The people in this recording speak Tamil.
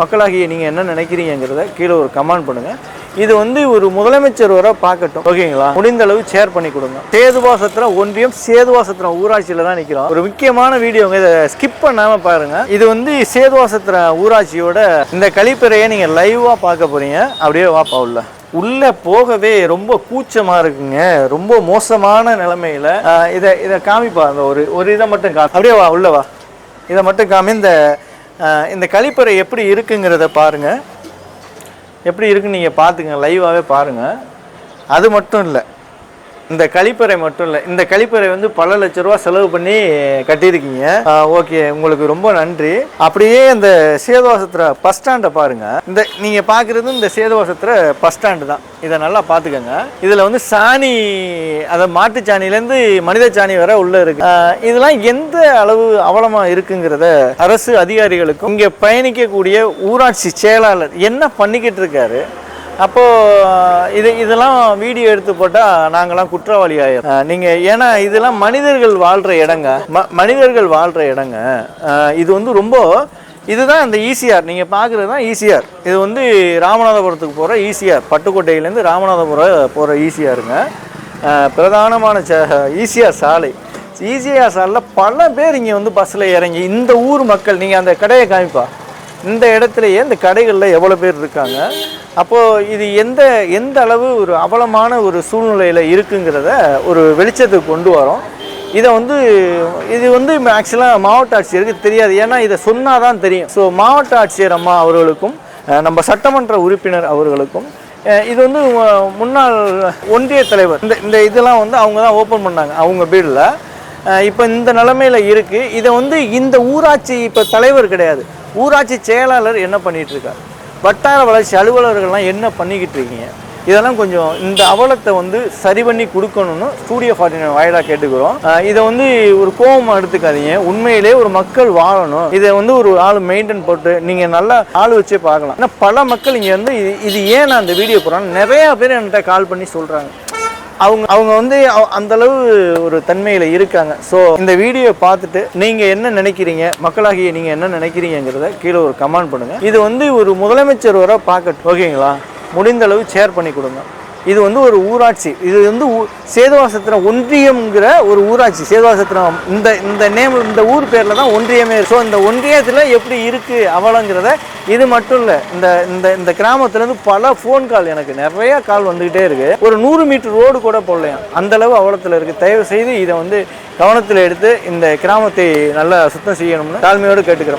மக்களாகிய நீங்கள் என்ன நினைக்கிறீங்கிறத கீழே ஒரு கமெண்ட் பண்ணுங்கள் இது வந்து ஒரு முதலமைச்சர் வர பார்க்கட்டும். ஓகேங்களா? முடிந்த அளவு ஷேர் பண்ணி கொடுங்க. சேதுவாசத்திரம் ஒன்றியம் சேதுவாசத்திரம் ஊராட்சியில் தான் நிற்கிறோம் ஒரு முக்கியமான வீடியோங்க இதை ஸ்கிப் பண்ணாமல் பாருங்கள் இது வந்து சேதுவாசத்திர ஊராட்சியோட இந்த கழிப்பறையை நீங்கள் லைவாக பார்க்க போகிறீங்க அப்படியே வாப்பா உள்ள உள்ளே போகவே ரொம்ப கூச்சமாக இருக்குங்க. ரொம்ப மோசமான நிலமையில். இதை இதை காமிப்பா. அந்த ஒரு ஒரு இதை மட்டும் கா அப்படியே வா உள்ளே வா. இதை மட்டும் காமி இந்த இந்த கழிப்பறை எப்படி இருக்குங்கிறத பாருங்கள் எப்படி இருக்குன்னு நீங்கள் பார்த்துங்க லைவாகவே பாருங்கள் அது மட்டும் இல்லை. இந்த கழிப்பறை மட்டும் இல்லை இந்த கழிப்பறை வந்து பல லட்ச ரூபா செலவு பண்ணி கட்டியிருக்கீங்க. ஓகே உங்களுக்கு ரொம்ப நன்றி. அப்படியே இந்த சேதுவாசத்திர பஸ் ஸ்டாண்டை பாருங்க. இந்த நீங்கள் பார்க்குறது இந்த சேதுவாசத்திர பஸ் ஸ்டாண்டு தான். இதை நல்லா பார்த்துக்கோங்க இதில் வந்து சாணி அதை மாட்டு சாணிலேருந்து மனித சாணி வர உள்ள இருக்கு. இதெல்லாம் எந்த அளவு அவலமாக இருக்குங்கிறத அரசு அதிகாரிகளுக்கும் இங்கே பயணிக்கக்கூடிய ஊராட்சி செயலாளர் என்ன பண்ணிக்கிட்டு இருக்காரு? அப்போது இது இதெல்லாம் வீடியோ எடுத்து போட்டால் நாங்களாம் குற்றவாளி ஆயிரும் நீங்கள் ஏன்னா இதெல்லாம் மனிதர்கள் வாழ்கிற இடங்க. ம மனிதர்கள் வாழ்கிற இடங்க. இது வந்து ரொம்ப இதுதான் இந்த ஈசிஆர் நீங்கள் பார்க்குறது தான் ஈசிஆர் இது வந்து ராமநாதபுரத்துக்கு போகிற ஈசிஆர் பட்டுக்கோட்டையிலேருந்து ராமநாதபுரம் போகிற ஈசிஆருங்க பிரதானமான ச ஈசிஆர் சாலை. ஈசிஆர் சாலையில் பல பேர் இங்கே வந்து பஸ்ஸில் இறங்கி இந்த ஊர் மக்கள் நீங்கள் அந்த கடையை காமிப்பா. இந்த இடத்துலையே இந்த கடைகளில் எவ்வளோ பேர் இருக்காங்க? அப்போது இது எந்த எந்த அளவு ஒரு அவலமான ஒரு சூழ்நிலையில் இருக்குங்கிறத ஒரு வெளிச்சத்துக்கு கொண்டு வரோம். இதை வந்து இது வந்து ஆக்சுவலாக மாவட்ட ஆட்சியருக்கு தெரியாது. ஏன்னா இதை சொன்னால் தான் தெரியும். ஸோ மாவட்ட ஆட்சியர் அம்மா அவர்களுக்கும் நம்ம சட்டமன்ற உறுப்பினர் அவர்களுக்கும் இது வந்து முன்னாள் ஒன்றிய தலைவர் இந்த இந்த இதெல்லாம் வந்து அவங்க தான் ஓப்பன் பண்ணாங்க அவங்க பீடில் இப்போ இந்த நிலமையில் இருக்குது இதை வந்து இந்த ஊராட்சி இப்போ தலைவர் கிடையாது. ஊராட்சி செயலாளர் என்ன பண்ணிகிட்டு இருக்கார் வட்டார வளர்ச்சி அலுவலர்கள்லாம் என்ன பண்ணிக்கிட்டு இருக்கீங்க? இதெல்லாம் கொஞ்சம் இந்த அவலத்தை வந்து சரி பண்ணி கொடுக்கணும்னு ஸ்டூடியோ ஃபார்ட்டி நைன் வாயிலாக கேட்டுக்கிறோம். இதை வந்து ஒரு கோபமாக எடுத்துக்காதீங்க. உண்மையிலே ஒரு மக்கள் வாழணும். இதை வந்து ஒரு ஆள் மெயின்டைன் போட்டு நீங்கள் நல்லா ஆள் வச்சே பார்க்கலாம். ஆனால் பல மக்கள் இங்கே வந்து இது இது ஏன் நான் இந்த வீடியோ போடுறேன் நிறையா பேர் என்கிட்ட கால் பண்ணி சொல்கிறாங்க அவங்க அவங்க வந்து அந்தளவு அந்த அளவு ஒரு தன்மையில் இருக்காங்க. ஸோ இந்த வீடியோ பார்த்துட்டு நீங்கள் என்ன நினைக்கிறீங்க? மக்களாகிய நீங்கள் என்ன நினைக்கிறீங்கிறத கீழே ஒரு கமெண்ட் பண்ணுங்கள் இது வந்து ஒரு முதலமைச்சர் வர பார்க்கட்டும் ஓகேங்களா முடிந்த அளவு ஷேர் பண்ணி கொடுங்க. இது வந்து ஒரு ஊராட்சி. இது வந்து ஊ- சேதுவாசத்திரம் ஒன்றியம்ங்கிற ஒரு ஊராட்சி. சேதுவாசத்திரம் இந்த இந்த நேம் இந்த ஊர் பேரில் தான் ஒன்றியமே. ஸோ இந்த ஒன்றியத்தில் எப்படி இருக்குது அவலங்கிறத இது மட்டும் இல்லை. இந்த இந்த இந்த கிராமத்துலேருந்து பல ஃபோன் கால் எனக்கு நிறைய கால் வந்துக்கிட்டே இருக்குது ஒரு நூறு மீட்டர் ரோடு கூட போடலையாம் அந்த அளவு அவலத்தில் இருக்குது தயவு செய்து இதை வந்து கவனத்தில் எடுத்து இந்த கிராமத்தை நல்லா சுத்தம் செய்யணும்னு தாழ்மையோடு கேட்டுக்கிறோம்.